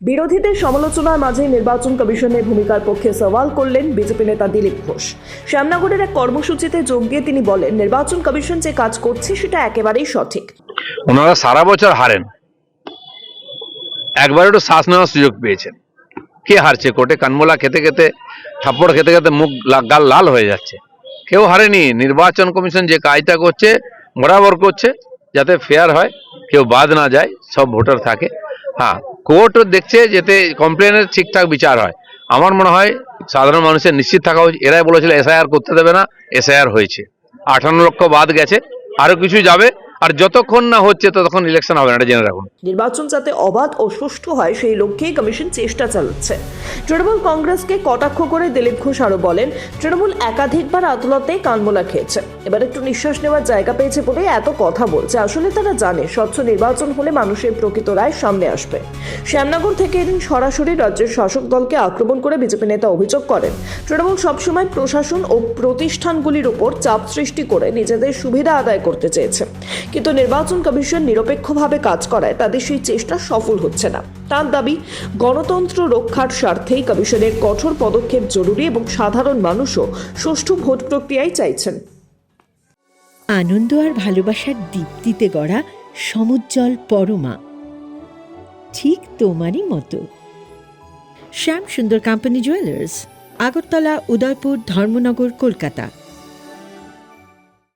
বিরোধীদের সমালোচনার মাঝে নির্বাচন কমিশনের ভূমিকার পক্ষে সওয়াল করলেন বিজেপি নেতা দিলীপ ঘোষ। শ্যামনগরের এক কর্মসূচিতে যোগ দিয়ে তিনি বলেন, নির্বাচন কমিশন যে কাজ করছে সেটা একেবারেই সঠিক। ওনারা সারা বছর হারেন। একবার একটু শ্বাস নেওয়ার সুযোগ পেয়েছেন। কে হারছে কোর্টে কানমোলা খেতে খেতে, থাপ্পড় খেতে খেতে মুখ গাল লাল হয়ে যাচ্ছে। কেউ হারেনি। নির্বাচন কমিশন যে কাজটা করছে, বরাবর করছে, যাতে ফেয়ার হয়, কেউ বাদ না যায়, সব ভোটার থাকে। হ্যাঁ কোর্টও দেখছে যেতে কমপ্লেনের ঠিকঠাক বিচার হয়। আমার মনে হয় সাধারণ মানুষের নিশ্চিত থাকা উচিত। এরাই বলেছিল এসআইআর করতে দেবে না। এসআইআর হয়েছে। আঠান্ন লক্ষ বাদ গেছে। আরও কিছু যাবে। আর যতক্ষণ না হচ্ছে, ততক্ষণ ইলেকশন হবে না, এটা জেনে রাখুন। নির্বাচন যাতে অবাধ ও সুষ্ঠু হয়, সেই লক্ষ্যেই কমিশন চেষ্টা চালাচ্ছে। তৃণমূল কংগ্রেসকে কটাক্ষ করে দিলীপ ঘোষ আরও বলেন, তৃণমূল একাধিকবার আদালতে কানমোলা খেয়েছে। এবার একটু নিঃশ্বাস নেওয়ার জায়গা পেয়েছে বলে এত কথা বলছে। আসলে তারা জানে, স্বচ্ছ নির্বাচন হলে মানুষের প্রকৃত রায় সামনে আসবে। শ্যামনগর থেকে এদিন সরাসরি রাজ্যের শাসক দলকে আক্রমণ করে বিজেপি নেতা অভিযোগ করেন। তৃণমূল সবসময় প্রশাসন ও প্রতিষ্ঠানগুলির উপর চাপ সৃষ্টি করে নিজেদের সুবিধা আদায় করতে চেয়েছে। কিন্তু নির্বাচন কমিশন নিরপেক্ষভাবে কাজ করায় তাদের সেই চেষ্টা সফল হচ্ছে না। তার দাবি, গণতন্ত্র রক্ষার স্বার্থেই কমিশনের কঠোর পদক্ষেপ জরুরি এবং সাধারণ মানুষও সুষ্ঠু ভোট প্রক্রিয়ায় চাইছেন। আনন্দ আর ভালোবাসার দীপ্তিতে গড়া সমুজ্জ্বল পরমা। ঠিক তোমারই মতো। Shyam Sundar company jewellers Agartala, Udaipur, Dharmanagar, Kolkata.